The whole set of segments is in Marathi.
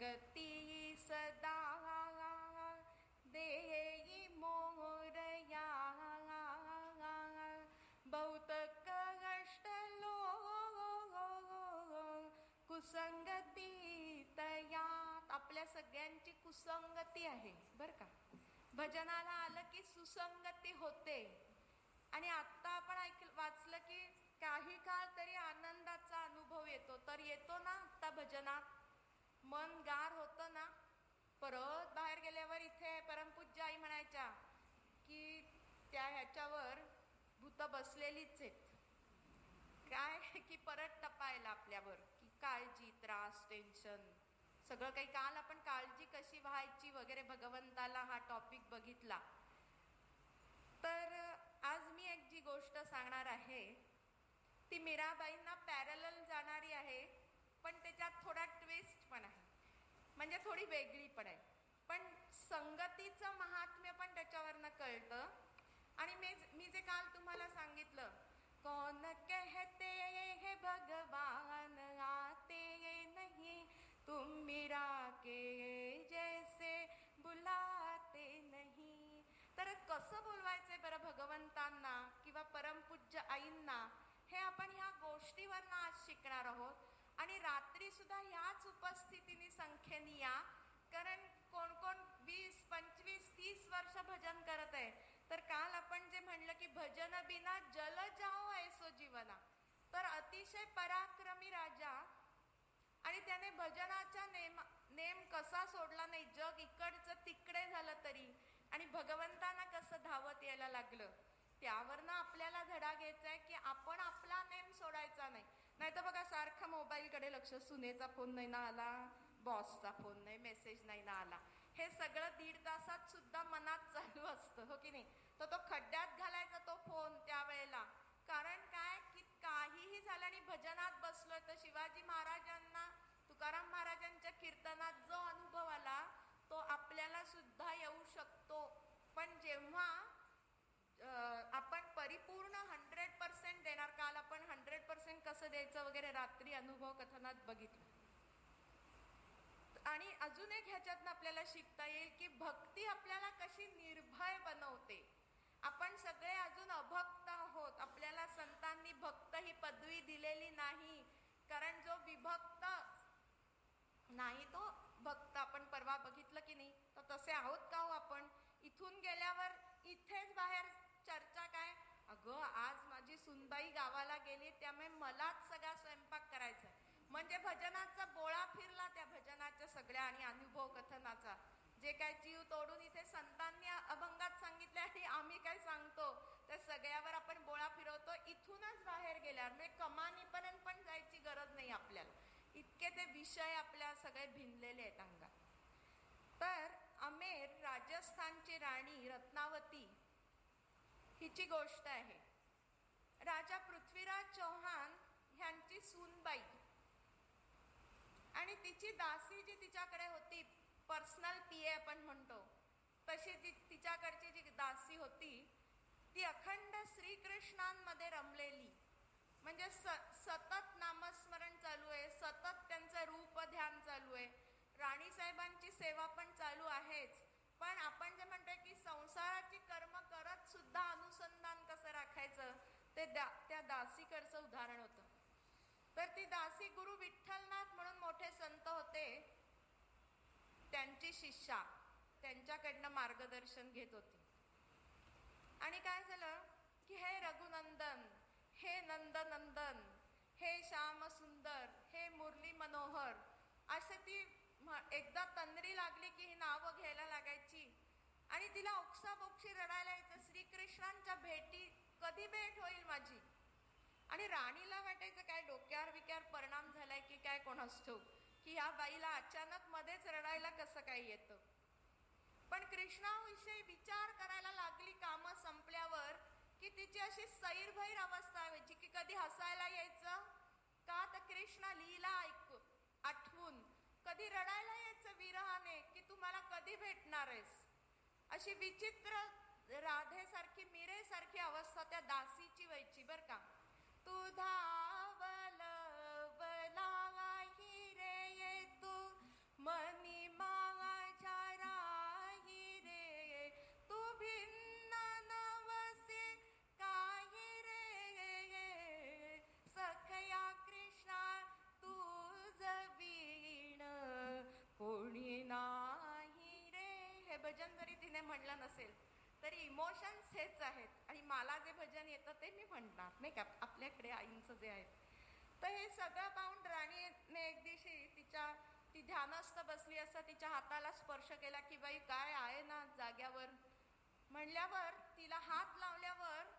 संगती सदा देई मोरया. बहुत कष्ट लो कुसंगती तयात. आपल्या सगळ्यांची कुसंगती आहे बर का? भजनाला आलं की सुसंगती होते. आणि आत्ता आपण ऐक वाचलं की काही काळ तरी आनंदाचा अनुभव येतो. तर येतो ना आत्ता भजनात? मन गार होतं ना परत बाहेर गेल्यावर इथे परमपूज्य आई म्हणायच्या की त्या ह्याच्यावर भूत बसलेलीच आहेत. काय? की परत टपायला आपल्यावर की काळजी त्रास टेन्शन सगळं काही काल आपण काळजी कशी व्हायची वगैरे भगवंताला हा टॉपिक बघितला. तर आज मी एक जी गोष्ट सांगणार आहे ती मीराबाईंना पॅरल जाणारी आहे पण त्याच्यात थोडा ट्विस्ट पण आहे. म्हणजे थोडी वेगळी पण आहे. पण संगतीचं महात्म्य पण त्याच्यावरनं कळतं. आणि मी मी जे काल तुम्हाला सांगितलं कोण कहते हे भगवान? आते नाही. तुम मीरा के जैसे बुलाते नहीं. तर कसं बोलवायचंय बरं भगवंतांना किंवा परमपूज्य आईंना हे आपण ह्या गोष्टीवरनं आज शिकणार रात्री सुद्धा ह्याच उपस्थितीने संख्येने या कारण कोण कोण वीस पंचवीस तीस वर्ष भजन करत आहे. तर काल आपण जे म्हणलं की भजन बिना जल जाओ ऐसो जीवना तर अतिशय पराक्रमी राजा आणि त्याने भजनाचा नेम नेम कसा सोडला नाही जग इकडचं तिकडे झालं तरी. आणि भगवंतांना कसं धावत यायला लागलं? त्यावरनं आपल्याला धडा घ्यायचा आहे की आपण आपला नेम सोडायचा नाही. नाही तर बघा सारखा मोबाईलकडे लक्ष सुनेचा फोन नाही ना आला बॉसचा फोन नाही मेसेज नाही ना आला. हे सगळं दीड तासात सुद्धा मनात चालू असतं हो की नाही? तर तो खड्ड्यात घालायचा तो फोन त्यावेळेला. कारण काय? की काहीही झालं आणि भजनात बसलोय तर शिवाजी महाराजांना तुकाराम महाराजांच्या कीर्तनात जो अनुभव आला तो आपल्याला सुद्धा येऊ शकतो पण जेव्हा आपण परिपूर्ण हंड्रेड पर्सेंट देणार काल आपण हंड्रेड पर्सेंट कसं द्यायचं वगैरे रात्री अनुभव कथनात बघितलं. आणि अजून एक ह्याच्यातनं आपल्याला शिकता येईल की भक्ती आपल्याला कशी निर्भय बनवते. आपण सगळे अजून अभक्त आहोत. आपल्याला संतांनी भक्त ही पदवी दिलेली नाही. कारण जो विभक्त नाही तो भक्त. आपण परवा बघितलं की नाही? तर तसे आहोत का हो आपण? इथून गेल्यावर इथेच बाहेर चर्चा काय? अगं आज सुनबाई गावाला गेली त्यामुळे मलाच सगळा स्वयंपाक करायचा म्हणजे भजनाचा बोळा फिरला त्या भजनाच्या सगळ्या आणि अनुभव कथनाचा जे काय जीव तोडून इथे संतांनी अभंगात सांगितले आणि आम्ही काय सांगतो त्या सगळ्यावर आपण बोळा फिरवतो. इथूनच बाहेर गेल्यावर म्हणजे कमानीपर्यंत पण जायची गरज नाही आपल्याला. इतके ते विषय आपल्या सगळे भिनलेले आहेत अंगात तर अमेर राजस्थानची राणी रत्नावती हिची गोष्ट आहे. राजा पृथ्वीराज चौहान ह्यांची सूनबाई. आणि तिची दासी जी तिच्याकडे होती पर्सनल पी ए आपण म्हणतो तशी ती तिच्याकडची जी दासी होती ती अखंड श्रीकृष्णांमध्ये रमलेली म्हणजे स सतत नामस्मरण चालू आहे सतत त्यांचं रूप ध्यान चालू आहे राणी साहेबांची सेवा पण चालू आहेच पण आपण जे म्हणतोय की संसाराची कर्म करत सुद्धा अनुसंधान कसं राखायचं ते दा त्या दासीकडचं उदाहरण होतं तर ती दासी गुरु विठ्ठलनाथ म्हणून मोठे संत होते. त्यांची शिष्या त्यांच्याकडनं मार्गदर्शन घेत होती. आणि काय झालं? की हे रघुनंदन हे नंदनंदन हे श्याम सुंदर हे मुरली मनोहर असे ती एकदा तंद्री लागली की ही नावं घ्यायला लागायची. आणि तिला ओक्साबोक्षी रडायला यायचं. श्रीकृष्णांच्या भेटी कधी भेट होईल माझी? राणीला वाटायचं काय डोक्यावर विक्यावर परिणाम झालाय की काय कोणास असतो की ह्या बाईला अचानक मध्येच रडायला कसं काय येतं? पण कृष्णाविषयी विचार करायला लागली कामं संपल्यावर की तिची अशी सैरभैर अवस्था व्हायची की कधी हसायला यायचं? का तर कृष्ण लिहिला ऐकू आठवून कधी रडायला यायचं विरहाने की तू मला कधी भेटणार आहेस? अशी विचित्र राधेसारखी मिरेसारखी अवस्था त्या दासीची व्हायची बर का? तू धावल बलाही रे तू मनी माझ्या राही रे तू भिन्न नवसे काही रे सखया कृष्णा तू कोणी नाही रे हे भजन जरी तिने म्हणलं नसेल तरी इमोशन्स हेच आहेत. आणि मला जे भजन येतं ते मी म्हणणार नाही का? आपल्याकडे आईंचं जे आहे तर हे सगळं पाहून राणीने एक दिवशी तिच्या ती ध्यानस्थ बसली असता तिच्या हाताला स्पर्श केला की बाई काय आहे ना जाग्यावर? म्हणल्यावर तिला हात लावल्यावर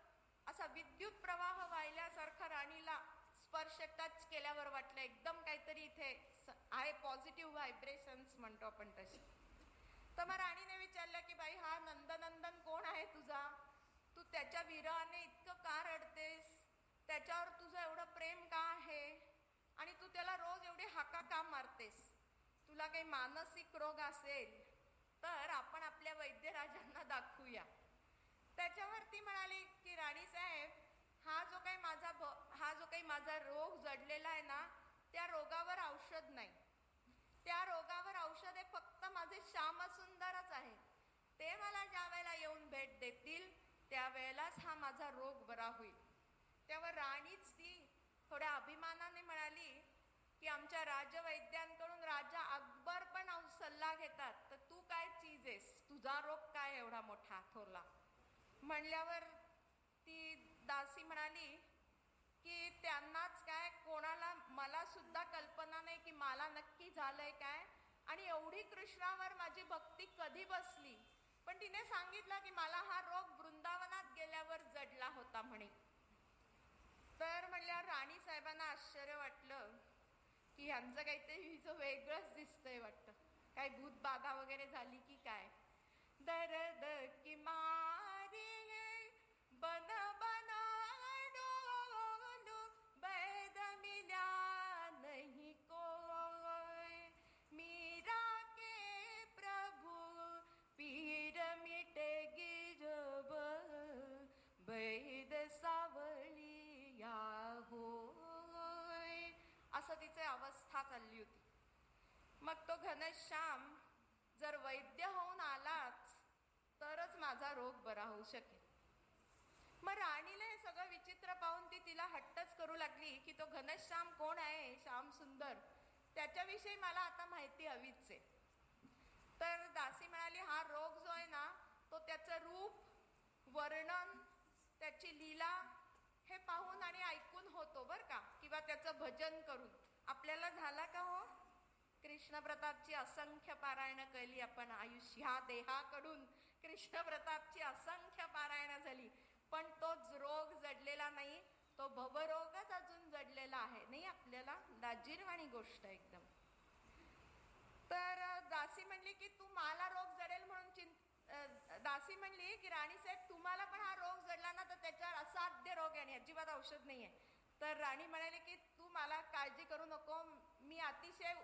असा विद्युत प्रवाह व्हायल्यासारखा राणीला स्पर्श टच केल्यावर वाटलं एकदम काहीतरी इथे आहे पॉझिटिव्ह व्हायब्रेशन्स म्हणतो आपण तसे. तर मग राणीने विचारलं की बाई हा नंदनंदन कोण आहे तुझा? तू त्याच्या विरहाने इतकं का रडतेस त्याच्यावर तुझं एवढं प्रेम का आहे आणि तू त्याला रोज एवढी हाका का मारतेस? तुला काही मानसिक रोग असेल तर आपण आपल्या वैद्यराजांना दाखवूया. त्याच्यावर ती म्हणाली की राणी साहेब हा जो काही माझा भ हा जो काही माझा रोग जडलेला आहे ना त्या रोगावर औषध नाही. त्या रोगावर औषध हे फक्त माझे श्यामसुंदरच आहे. ते मला ज्या वेळेला येऊन भेट देतील त्यावेळेलाच हा माझा रोग बरा होईल. त्यावर राणीच ती थोड्या अभिमानाने म्हणाली की आमच्या राजवैद्यांकडून राजा अकबर पण सल्ला घेतात. तर तू काय चीज आहेस? तुझा रोग काय एवढा मोठा थोरला? म्हणल्यावर ती दासी म्हणाली की त्यांनाच काय कोणाला मला सुद्धा कल्पना नाही की मला नक्की झालंय काय. आणि एवढी कृष्णावर माझी भक्ती कधी बसली? पण तिने सांगितलं की मला हा रोग वृंदावनात गेल्यावर जडला होता म्हणे. तर म्हणल्यावर राणी साहेबांना आश्चर्य वाटलं. की ह्यांचं काहीतरी हिचं वेगळंच दिसतंय वाटतं. काय भूत बाधा वगैरे झाली की काय? दरद की मारे बनबा असं तिची अवस्था चालली होती. मग तो घनश्याम जर वैद्य होऊन आलाच तरच माझा रोग बरा होऊ शकेल. मग राणीला हे सगळं विचित्र पाहून ती तिला हट्टच करू लागली की तो घनश्याम कोण आहे श्याम सुंदर त्याच्याविषयी मला आता माहिती हवीच आहे. तर दासी म्हणाली हा रोग जो आहे ना तो त्याचं रूप वर्णन त्याची लीला हे पाहून आणि ऐकून होतो बर का. किंवा त्याचं भजन करून. आपल्याला झाला का हो? कृष्ण प्रतापची असंख्य पारायणं केली आपण आयुष्य ह्या देहाकडून कृष्ण प्रतापची असंख्य पारायणं झाली. पण तोच रोग जडलेला नाही तो भवरोगच अजून जडलेला आहे. नाही आपल्याला? लाजीरवाणी गोष्ट एकदम. तर दासी म्हणली की तू मला रोग जडेल म्हणून चिंत दासी म्हणली की राणी साहेब तुम्हाला पण हा रोग जडला ना तर त्याच्यावर असाध्य रोग आहे आणि अजिबात औषध नाही आहे तर राणी म्हणाले की तू मला काळजी करू नको. मी अतिशय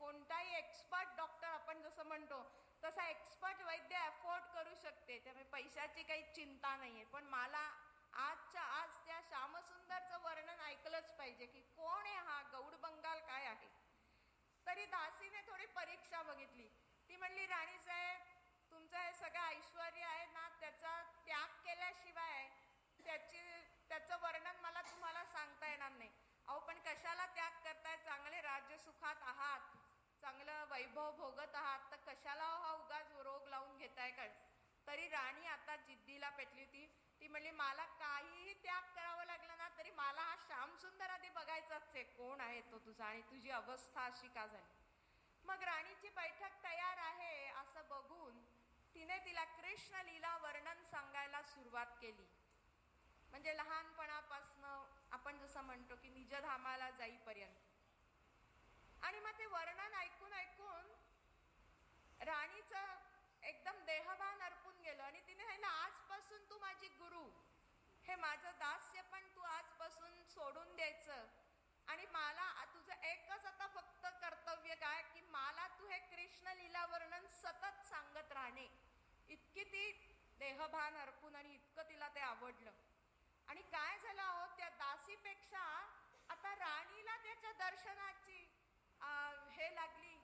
कोणताही एक्सपर्ट डॉक्टर आपण जसं म्हणतो तसा एक्सपर्ट वैद्य अफोर्ड करू शकते. त्यामुळे पैशाची काही चिंता नाही आहे पण मला आजच्या आज त्या श्यामसुंदरचं वर्णन ऐकलंच पाहिजे की कोण आहे हा गौड बंगाल काय आहे? तरी दासीने थोडी परीक्षा बघितली. ती म्हणली राणी साहेब तुमचं हे सगळं ऐश्वर आहे ना त्याचा त्याग केल्याशिवाय त्याची त्याचं वर्णन मला तुम्हाला सांगता येणार नाही अहो पण कशाला त्याग करताय चांगले राज्यसुखात आहात चांगलं वैभव भोगत आहात तर कशाला हा उगाच रोग लावून घेताय का तरी राणी आता जिद्दीला पेटली होती. ती म्हणली मला काहीही त्याग करावं लागला ना तरी मला हा श्यामसुंदर आधी बघायचाच आहे. कोण आहे तो तुझा आणि तुझी अवस्था अशी का झाली? मग राणीची बैठक तयार आहे असं बघून तिने तिला कृष्ण लीला वर्णन सांगायला सुरुवात केली. म्हणजे लहानपणापासनं आपण जसं म्हणतो की निजधामाला जाईपर्यंत. आणि मग ते वर्णन ऐकून ऐकून राणीचं एकदम देहभान अर्पून गेलं आणि तिने सांगितलं आजपासून तू माझी गुरु. हे माझं दास्य पण तू आजपासून सोडून द्यायचं. आणि मला तुझं एकच आता फक्त कर्तव्य काय? की मला तू हे कृष्ण लीला वर्णन सतत सांगत राहणे. इतकी ती देहभान अर्पून आणि इतकं तिला ते आवडलं. आणि काय झालं अहो त्या दासीपेक्षा आता राणीला त्याच्या दर्शना वेळ लागली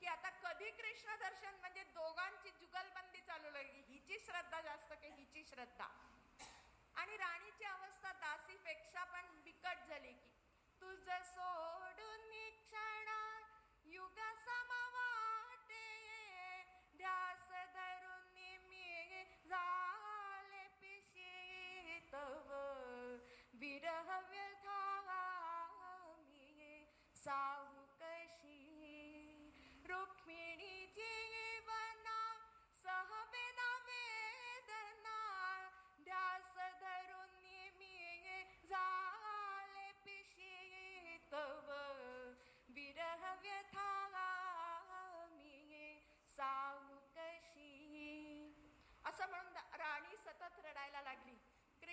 की आता कधी कृष्ण दर्शन म्हणजे दोघांची जुगलबंदी चालू लागली हिची श्रद्धा जास्त की हिची श्रद्धा. आणि राणीची अवस्था दासीपेक्षा पण बिकट झाली की तुझ सोडून क्षणा युग समा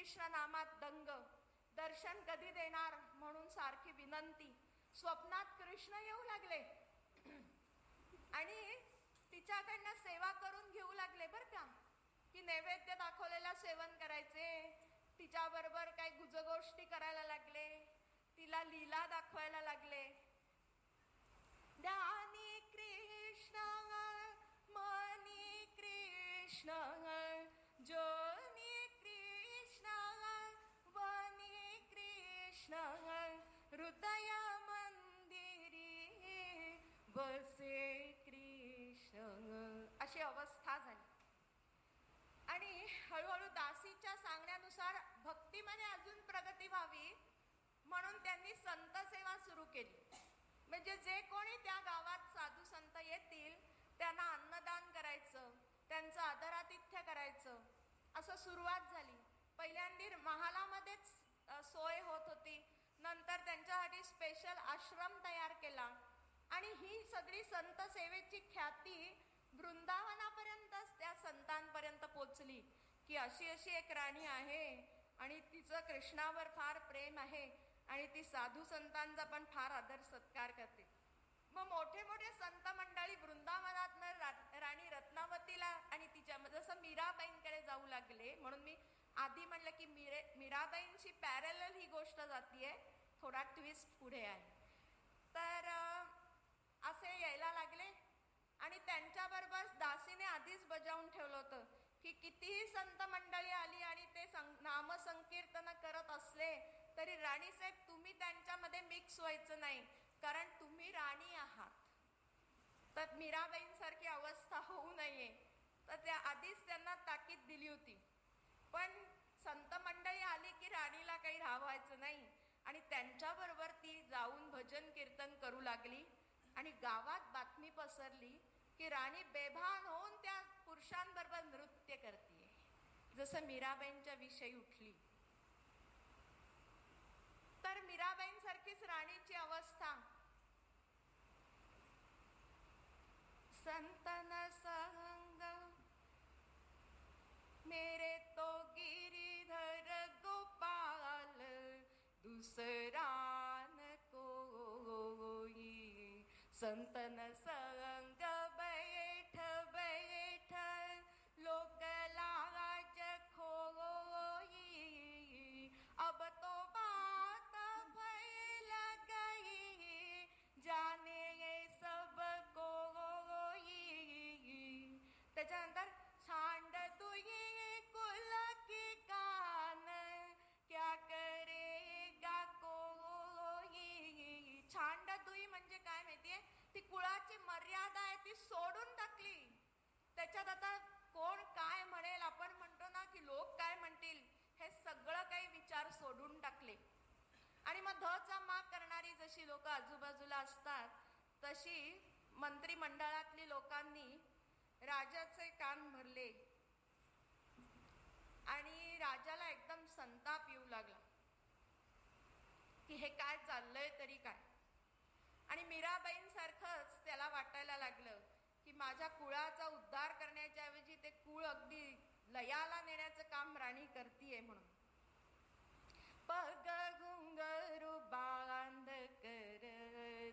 कृष्ण नामात दंग दर्शन कधी देणार म्हणून सारखी विनंती. स्वप्नात कृष्ण येऊ लागले. आणि तिच्याकडनं सेवा करून घेऊ लागले बर का. की नैवेद्य दाखवलेला सेवन करायचे तिच्याबरोबर काही गुजगोष्टी करायला लागले तिला लीला दाखवायला लागले. ज्ञानी कृष्ण मनी कृष्ण जो कृष्ण हृदय मंदिरी बसे कृष्ण. अशी अवस्था झाली. आणि हळूहळू दासीच्या सांगण्यानुसार भक्तीमध्ये अजून प्रगती व्हावी म्हणून त्यांनी संत सेवा सुरू केली. म्हणजे जे कोणी त्या गावात साधू संत येतील त्यांना अन्नदान करायचं त्यांचं आदरातिथ्य करायचं असं सुरुवात झाली. पहिल्यांदी महालामध्येच नंतर त्यांच्यासाठी स्पेशल आश्रम तयार केला. आणि ही सगळी संत सेवेची ख्याती वृंदावनापर्यंतच त्या संतांपर्यंत पोचली. की अशी अशी एक राणी आहे आणि तिचं कृष्णावर फार प्रेम आहे आणि ती साधू संतांचा पण फार आदर सत्कार करते. मग मोठे मोठे संत मंडळी वृंदावनात राणी रत्नावतीला आणि तिच्या जसं मीराबाईंकडे जाऊ लागले म्हणून मी आधी म्हणलं की मीरे मीराबाईंची पॅरल ही गोष्ट जातीये. थोडा ट्विस्ट पुढे आहे. तर असे यायला लागले आणि त्यांच्याबरोबर दासीने आधीच बजावून ठेवलं होतं की कितीही संत मंडळी आली आणि ते सं- नामसंकीर्तन करत असले तरी राणीसाहेब तुम्ही त्यांच्यामध्ये मिक्स व्हायचं नाही कारण तुम्ही राणी आहात. तर मीराबाईंसारखी अवस्था होऊ नये. तर त्या आधीच त्यांना ताकीद दिली होती. पण संत मंडळी आली की राणीला काही राहावायचं नाही. आणि त्यांच्याबरोबर ती जाऊन भजन कीर्तन करू लागली आणि गावात बातमी पसरली की राणी बेभान होऊन त्या पुरुषांबरोबर नृत्य करते जसं मीराबाईंच्या विषयी उठली. तर मीराबाईंसारखीच राणीची अवस्था. संत संतन संग बैठ बैठ लोक लाज खोई अब तो बात फैल गई जाने ये सब कोई त्याच्यानंतर त्याच्यात आता कोण काय म्हणेल आपण म्हणतो ना की लोक काय म्हणतील हे सगळं काही विचार सोडून टाकले. आणि मग धचा माग करणारी जशी लोक आजूबाजूला असतात तशी मंत्रिमंडळातली लोकांनी राजाचे कान भरले. आणि राजाला एकदम संताप येऊ लागला. की हे काय चाललंय तरी काय? आणि मीराबाईंसारखंच त्याला वाटायला लागलं. माझ्या कुळाचा उद्धार करण्याच्या ऐवजी ते कुळ अगदी लयाला नेण्याचं काम राणी करतीये म्हणून. पग घुंगरू बांध कर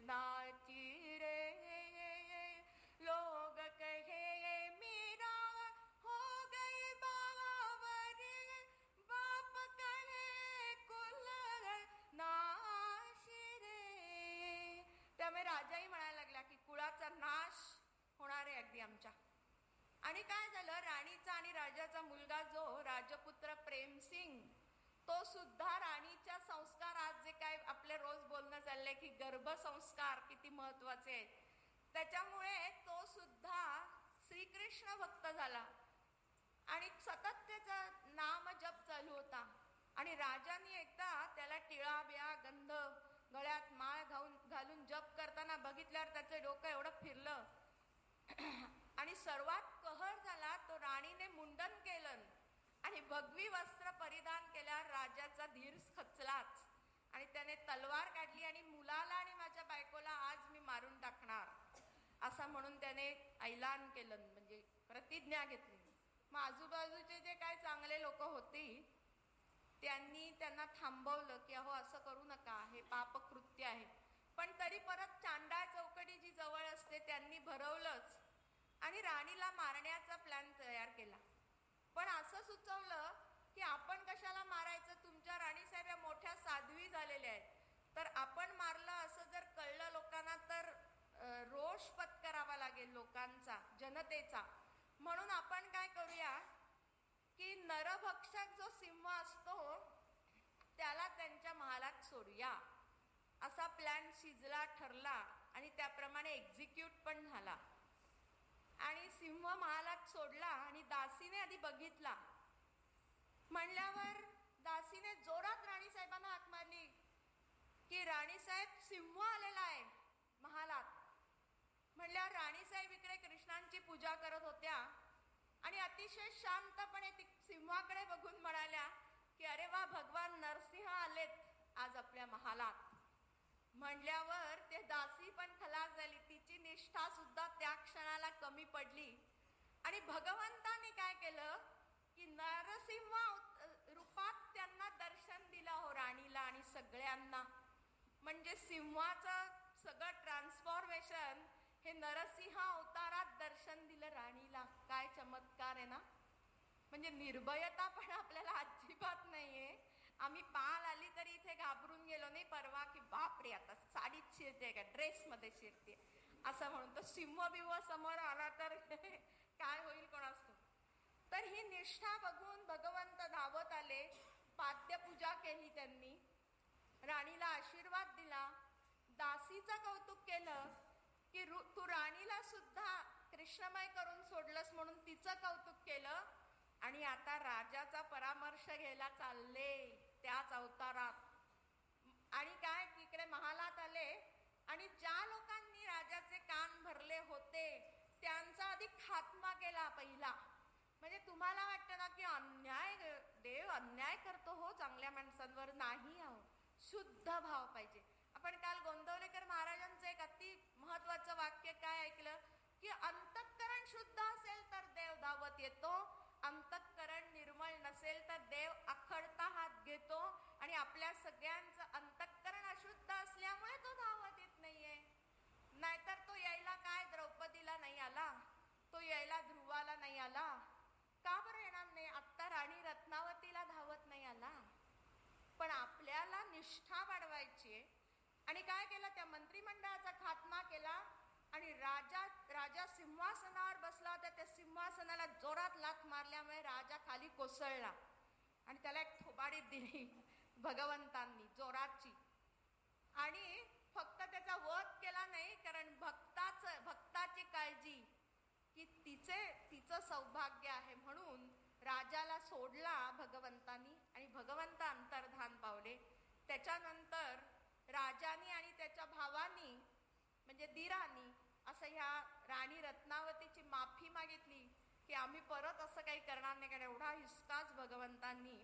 आणि काय झालं? राणीचा आणि राजाचा मुलगा जो राजपुत्र प्रेमसिंग तो सुद्धा राणीच्या संस्कार आज जे काय आपले रोज बोलणं चाललंय की गर्भसंस्कार किती महत्त्वाचे आहेत. त्याच्यामुळे तो सुद्धा श्रीकृष्ण भक्त झाला. आणि सतत त्याचा नाम जप चालू होता. आणि राजाने एकदा त्याला टिळा बिळा गंध गळ्यात माळ घालून घालून जप करताना बघितल्यावर त्याचं डोकं एवढं फिरलं. सर्वात कहर झाला तो राणीने मुंडन केलं. आणि भगवी वस्त्र परिधान केल्यावर राजाचा धीर खचलाच. आणि त्याने तलवार काढली आणि मुलाला आणि माझ्या बायकोला आज मी मारून टाकणार. असं म्हणून त्याने ऐलान केलं म्हणजे प्रतिज्ञा घेतली. मग आजूबाजूचे जे काय चांगले लोक होती त्यांनी त्यांना थांबवलं की अहो असं करू नका हे पापकृत्य आहे. पण तरी परत चांडा चौकडी जी जवळ असते त्यांनी भरवलंच. आणि राणीला मारण्याचा प्लॅन तयार केला. पण असं सुचवलं की आपण कशाला मारायचं? तुमच्या राणीसाहेब या मोठ्या साध्वी झालेल्या आहेत. तर आपण मारलं असं जर कळलं लोकांना तर रोष पत्करावा लागेल लोकांचा जनतेचा. म्हणून आपण काय करूया की नरभक्षक जो सिंह असतो त्याला त्यांच्या महालात सोडूया. असा प्लॅन शिजला ठरला आणि त्याप्रमाणे एक्झिक्यूट पण झाला. आणि सिंह महालात सोडला आणि दासीने आधी बघितला. म्हणल्यावर दासीने जोरात राणी साहेबांना हाक मारली की राणीसाहेब सिंह आलेला आहे महालात. म्हणल्यावर राणीसाहेब इकडे कृष्णांची पूजा करत होत्या आणि अतिशय शांतपणे ती सिंहाकडे बघून म्हणाल्या की अरे वा भगवान नरसिंह आलेत आज आपल्या महालात. म्हणल्यावर ते दासी पण खलास झाली तिची निष्ठा सुद्धा त्या क्षणाला कमी पडली आणि भगवंताने काय केलं की नरसिंह रूपात त्यांना दर्शन दिलं हो राणीला आणि सगळ्यांना. म्हणजे सिंहाचं सगळं ट्रान्सफॉर्मेशन हे नरसिंह अवतारात दर्शन दिलं राणीला. काय चमत्कार आहे ना? म्हणजे निर्भयता पण आपल्याला अजिबात नाहीये. आम्ही पाल आली तरी इथे घाबरून गेलो नाही. परवा की बापरे आता साडीत शिरते का? ड्रेस मध्ये शिरते असं म्हणून तो सिंह बिंह समोर आला तर काय होईल कोणास तर ही निष्ठा बघून भगवंत धावत आले. पाद्यपूजा केली त्यांनी. राणीला आशीर्वाद दिला. दासीचं कौतुक केलं की रु- तू राणीला सुद्धा कृष्णमय करून सोडलंस म्हणून तिचं कौतुक केलं. आणि आता राजाचा परामर्श घ्यायला चालले त्याच अवतारात. आणि काय? तिकडे महालात आले. आणि ज्या लोकांनी राजाचे कान भरले होते त्यांचा आधी खात्मा केला पहिला. म्हणजे तुम्हाला वाटतं ना की अन्याय देव अन्याय करतो हो चांगल्या माणसांवर? नाही आहो शुद्ध भाव पाहिजे. आपण काल गोंदवलेकर महाराजांचं एक अति महत्वाचं वाक्य काय ऐकलं? की अंतःकरण शुद्ध असेल तर देव धावत येतो. अंतःकरण निर्मळ नसेल तर देव आखडता हात घेतो. आणि आपल्या सगळ्यांचं अंतःकरण अशुद्ध असल्यामुळे तो धावत येत नाहीये नाहीतर तो यायला काय द्रौपदीला नाही आला तो यायला ध्रुवाला नाही आला का बरं येणार नाही आत्ता राणी रत्नावतीला धावत नाही आला पण आपल्याला निष्ठा वाढवायची आहे आणि काय केलं? त्या मंत्रिमंडळाचा खात्मा केला आणि राजा राजा सिंहासनावर बसला होता. त्या सिंहासनाला जोरात लाथ मारल्यामुळे राजा खाली कोसळला. आणि त्याला एक थोबाडी दिली भगवंतांनी जोराची. आणि फक्त त्याचा वध केला नाही कारण भक्ताचं भक्ताची काळजी की तिचे तिचं सौभाग्य आहे म्हणून राजाला सोडला भगवंतांनी आणि भगवंत अंतर्धान पावले. त्याच्यानंतर राजानी आणि त्याच्या भावानी म्हणजे दिरानी असं ह्या राणी रत्नावतीची माफी मागितली की आम्ही परत असं काही करणार नाही कारण एवढा हिसकाच भगवंतांनी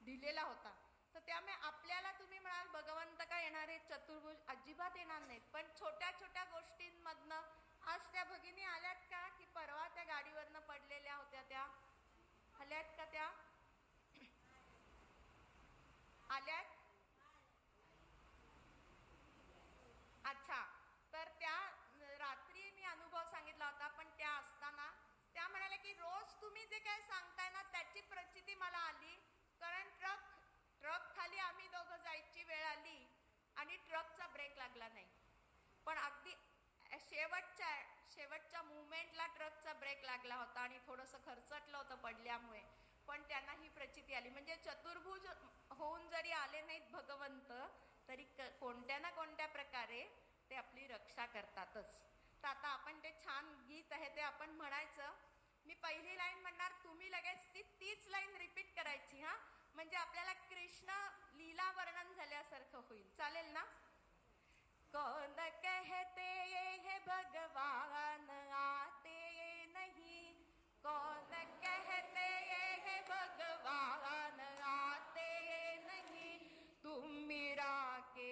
दिलेला होता. तर त्यामुळे आपल्याला तुम्ही म्हणाल भगवंत का येणारे चतुर्भुज अजिबात येणार नाहीत. पण छोट्या छोट्या गोष्टींमधनं आज त्या भगिनी आल्यात का? की परवा त्या गाडीवरनं पडलेल्या होत्या त्या. आल्यात का त्या? आल्यात अच्छा तर त्या अं, रात्री मी अनुभव सांगितला होता पण त्या असताना त्या म्हणाल्या की रोज तुम्ही जे काय सांगताय त्याची प्रचिती मला आली. कारण ट्रक ट्रक खाली आम्ही दोघं जायची वेळ आली आणि ट्रकचा ब्रेक लागला नाही. पण अगदी शेवटच्या शेवटच्या मुवमेंटला ट्रकचा ब्रेक लागला होता आणि थोडंसं खर्चटलं होतं पडल्यामुळे. पण त्यांना ही प्रचिती आली. म्हणजे चतुर्भुज होऊन जरी आले नाहीत भगवंत तरी क- कोणत्या ना कोणत्या प्रकारे ते आपली रक्षा करतातच. तर आता आपण ते छान गीत आहे ते आपण म्हणायचं मी पहिली लाईन म्हणणार तुम्ही लगेच ती तीच लाईन रिपीट करायची हा? म्हणजे आपल्याला कृष्ण लीला वर्णन झाल्यासारखं होईल. चालेल ना? कौन कहते हे भगवान आते ये नहीं? कौन कहते हे भगवान आते नहीं? तुम मीरा के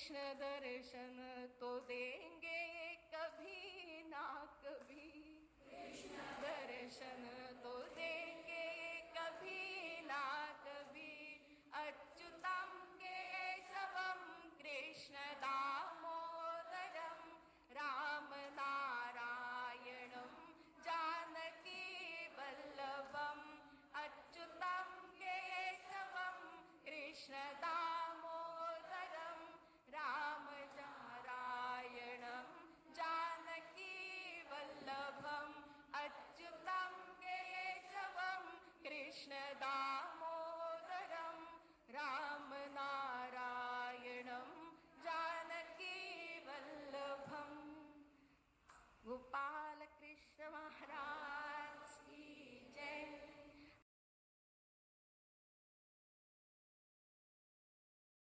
कृष्ण